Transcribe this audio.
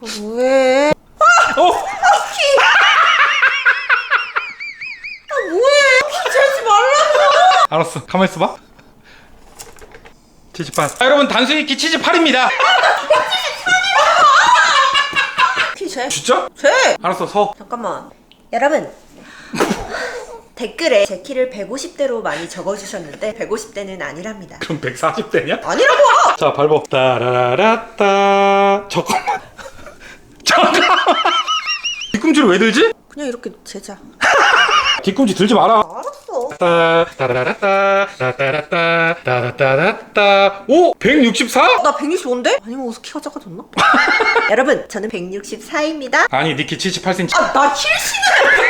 뭐해? 어? 아 뭐해? 키 재지 말라고. 알았어. 가만 있어봐. 치즈팔. 아, 여러분 단순히 키 치즈팔입니다. 키 재? 진짜? 재. 알았어. 서. 잠깐만. 여러분. 댓글에 제 키를 150대로 많이 적어주셨는데 150대는 아니랍니다. 그럼 140대냐? 아니라고! 자, 밟어. 따라라라따. 잠깐만. 잠깐만. 뒤꿈치를 왜 들지? 그냥 이렇게 재자. 뒤꿈치 들지 마라. 알았어. 따 따라라라따 따따라따 따라따라따 오 164? 나 165인데? 아니면 어디서 키가 작아졌나? 여러분, 저는 164입니다. 아니 니키 78cm 아, 나190